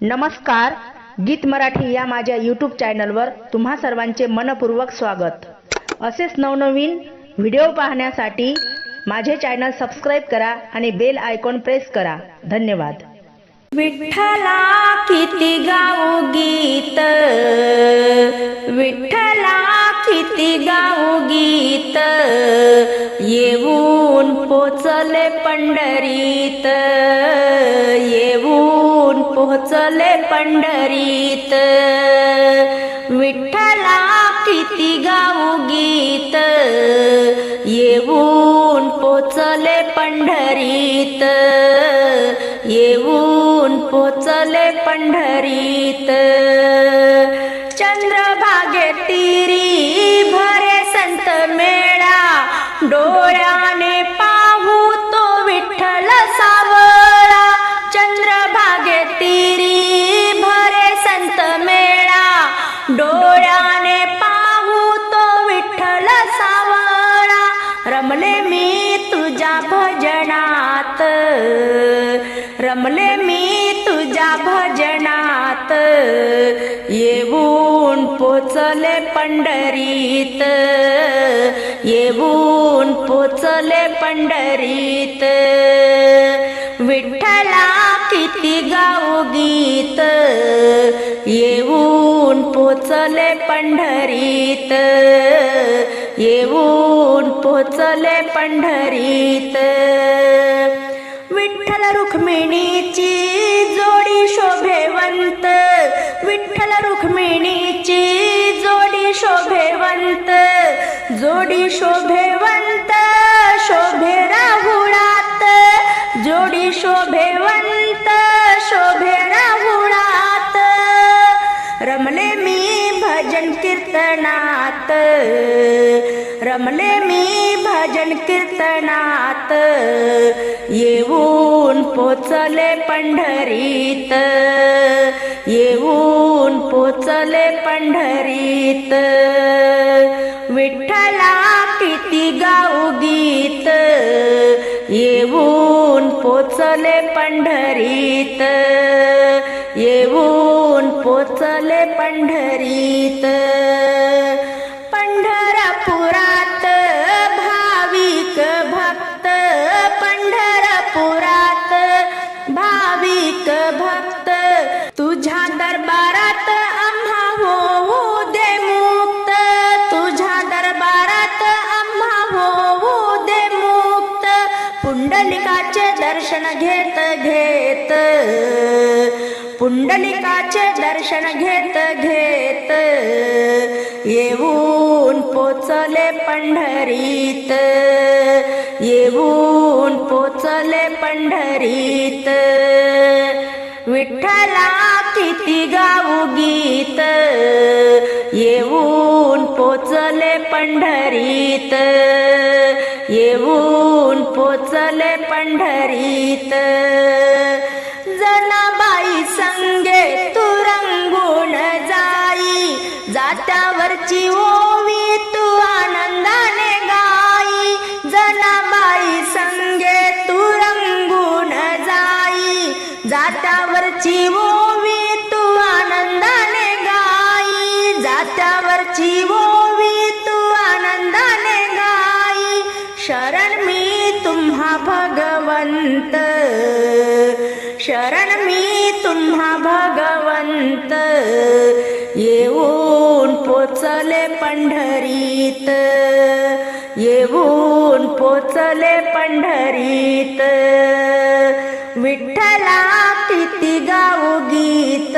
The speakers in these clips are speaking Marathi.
नमस्कार गीत मराठी या माझ्या यूट्यूब चॅनलवर तुम्हा सर्वांचे मनपूर्वक स्वागत. असेच नवनवीन व्हिडिओ पाहण्यासाठी माझे चॅनल सबस्क्राईब करा आणि बेल आयकॉन प्रेस करा. धन्यवाद. विठ्ठला किती गाऊ गीत विठ्ठला किती गाऊ गीत येऊन पोचले पंढरीत येऊन पोचले पंढरीत. विठ्ठला किती गाऊ गीत. येऊन पोचले पंढरीत. येऊन पोचले पंढरीत. चंद्रभागे तिरी लागे तिरी भरे संत मेळा. डोळ्याने पाहू तो विठ्ठल सावळा. रमले मी तुझ्या भजनात. रमले मी तुझ्या भजनात. येऊन पोचले पंढरीत. येऊन पोचले पंढरीत. विठ्ठला किती गाऊ गीत. येऊन पोचले पंढरीत. येऊन पोचले पंढरीत. विठ्ठल रुक्मिणीची जोडी शोभेवंत. विठ्ठल रुक्मिणीची जोडी शोभेवंत. जोडी शोभेवंत शोभे राहुळात. जोडी शोभेवंत रमले मी भजन कीर्तनात. येऊन पोचले पंढरीत. येऊन पोचले पंढरीत. विठ्ठला किती गाऊ गीत. येऊन पोचले पंढरीत. येऊन पोचले पंढरीत. दर्शन घेत घेत. पुंडलिकाचे दर्शन घेत घेत. येऊन पोचले पंढरीत. येऊन पोचले पंढरीत. विठ्ठला किती गाऊ गीत. येऊन पोचले पंढरीत. येऊन पंढरीत. जनाबाई संगे तू रंगून जाई. जात्यावरची ओवी तू आनंदाने गाई. जनाबाई संगे तू रंगून जाई. जात्यावरची ओवी तू आनंदाने गाई. जात्यावरची ओवी भगवंत. शरण मी तुम्हा भगवंत. येऊन पोचले पंढरीत. येऊन पोचले पंढरीत. विठ्ठला किती गाऊ गीत.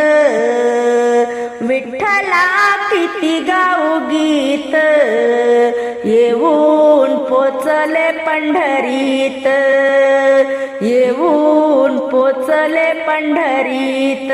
विठ्ठला किती गाऊ गीत. येऊन पोचले पंढरीत. येऊन पोचले पंढरीत.